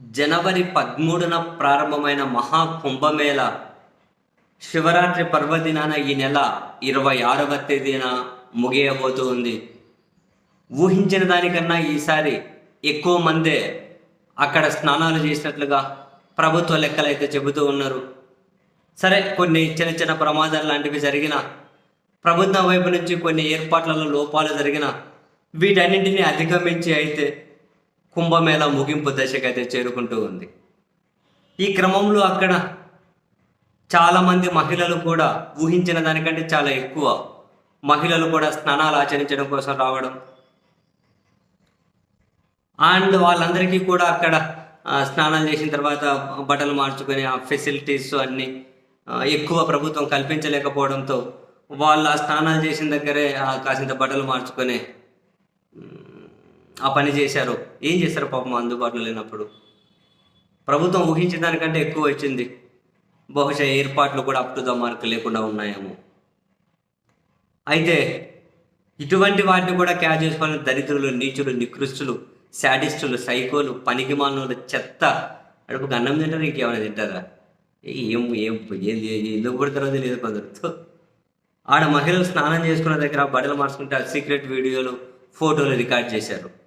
జనవరి పదమూడున ప్రారంభమైన మహా కుంభమేళ శివరాత్రి పర్వదినాన ఈ నెల ఇరవై ఆరవ తేదీన ముగియబోతూ ఉంది ఊహించిన దానికన్నా ఈసారి ఎక్కువ మందే అక్కడ స్నానాలు చేసినట్లుగా ప్రభుత్వ లెక్కలైతే చెబుతూ ఉన్నారు. సరే కొన్ని చిన్న చిన్న ప్రమాదాలు లాంటివి జరిగిన ప్రభుత్వం వైపు నుంచి కొన్ని ఏర్పాట్లలో లోపాలు జరిగిన వీటన్నింటినీ అధిగమించి అయితే కుంభమేళ ముగింపు దశకైతే చేరుకుంటూ ఉంది. ఈ క్రమంలో అక్కడ చాలామంది మహిళలు కూడా ఊహించిన దానికంటే చాలా ఎక్కువ మహిళలు కూడా స్నానాలు ఆచరించడం కోసం రావడం. అండ్ వాళ్ళందరికీ కూడా అక్కడ స్నానాలు చేసిన తర్వాత బట్టలు మార్చుకొని ఆ ఫెసిలిటీస్ అన్నీ ఎక్కువ ప్రభుత్వం కల్పించలేకపోవడంతో వాళ్ళు ఆ స్నానాలు చేసిన దగ్గరే కాసింత బట్టలు మార్చుకొని ఆ పని చేశారు. ఏం చేశారు పాపం అందుబాటులో లేనప్పుడు? ప్రభుత్వం ఊహించిన దానికంటే ఎక్కువ వచ్చింది. బహుశా ఏర్పాట్లు కూడా అప్ టు ద మార్క్ లేకుండా ఉన్నాయేమో. అయితే ఇటువంటి వాటిని కూడా క్యాచ్ చేసుకుని దరిద్రులు నీచులు నికృష్టులు శాడిస్టులు సైకోలు పనికిమానులు చెత్త అడుపుకి అన్నం తింటారు ఇంకేమైనా తింటారా? ఏం ఏం ఏది ఏది ఎందుకు పుడతారో తెలియదు కొందరు. ఆడ మహిళలు స్నానం చేసుకున్న దగ్గర బట్టలు మార్చుకుంటే సీక్రెట్ వీడియోలు ఫోటోలు రికార్డ్ చేశారు.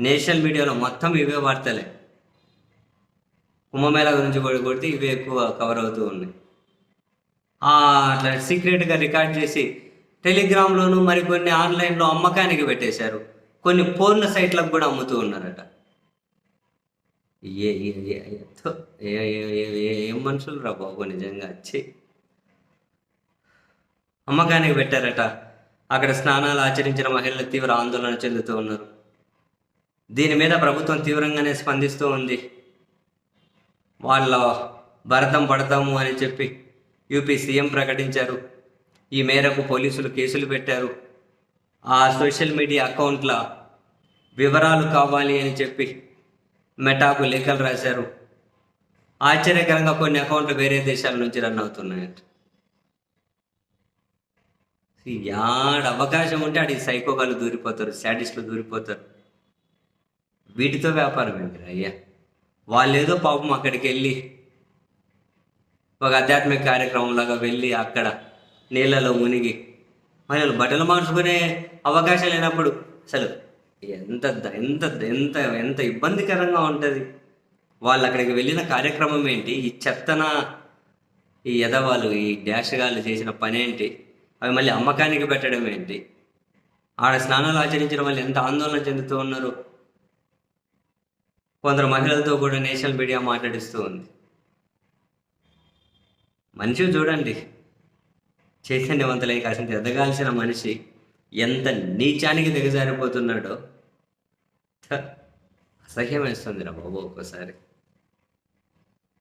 నేషనల్ మీడియాలో మొత్తం ఇవే వార్తలే. కుంభమేళా గురించి కూడా కొడితే ఇవే ఎక్కువ కవర్ అవుతూ ఉన్నాయి. అట్లా సీక్రెట్గా రికార్డ్ చేసి టెలిగ్రామ్లోను మరికొన్ని ఆన్లైన్లో అమ్మకానికి పెట్టేశారు. కొన్ని పోర్న సైట్లకు కూడా అమ్ముతూ ఉన్నారట. ఏ- ఏ- ఏ- ఏ- ఏ- ఏం మనుషులు రా బాబు నిజంగా? వచ్చి అమ్మకానికి పెట్టారట. అక్కడ స్నానాలు ఆచరించిన మహిళలు తీవ్ర ఆందోళన చెందుతూ ఉన్నారు. దీని మీద ప్రభుత్వం తీవ్రంగానే స్పందిస్తూ ఉంది. వాళ్ళ భరతం పడతాము అని చెప్పి యూపీ సీఎం ప్రకటించారు. ఈ మేరకు పోలీసులు కేసులు పెట్టారు. ఆ సోషల్ మీడియా అకౌంట్ల వివరాలు కావాలి అని చెప్పి మెటాకు లేఖలు రాశారు. ఆశ్చర్యకరంగా కొన్ని అకౌంట్లు వేరే దేశాల నుంచి రన్ అవుతున్నాయంట యాడ అవకాశం ఉంటే అడిగి సైకోగాలు దూరిపోతారు శాడిస్టులు దూరిపోతారు. వీటితో వ్యాపారం ఏంటి అయ్యా? వాళ్ళు ఏదో పాపం అక్కడికి వెళ్ళి ఒక ఆధ్యాత్మిక కార్యక్రమం లాగా వెళ్ళి అక్కడ నీళ్ళలో మునిగి మహిళలు బట్టలు మార్చుకునే అవకాశం లేనప్పుడు అసలు ఎంత ద- ఎంత ఎంత ఎంత ఇబ్బందికరంగా ఉంటుంది. వాళ్ళు అక్కడికి వెళ్ళిన కార్యక్రమం ఏంటి? ఈ చెత్తన ఈ ఎదవాళ్ళు ఈ డాష్గాళ్ళు చేసిన పని ఏంటి? అవి మళ్ళీ అమ్మకానికి పెట్టడం ఏంటి? ఆడ స్నానాలు ఆచరించిన వాళ్ళు ఎంత ఆందోళన చెందుతూ ఉన్నారు? కొందరు మహిళలతో కూడా నేషనల్ మీడియా మాట్లాడిస్తూ ఉంది. మనిషి చూడండి. చైతన్యవంతులై కాసింత ఎదగాల్సిన మనిషి ఎంత నీచానికి దిగజారిపోతున్నాడో. అసహ్యం వేస్తుంది రా బాబు ఒక్కోసారి.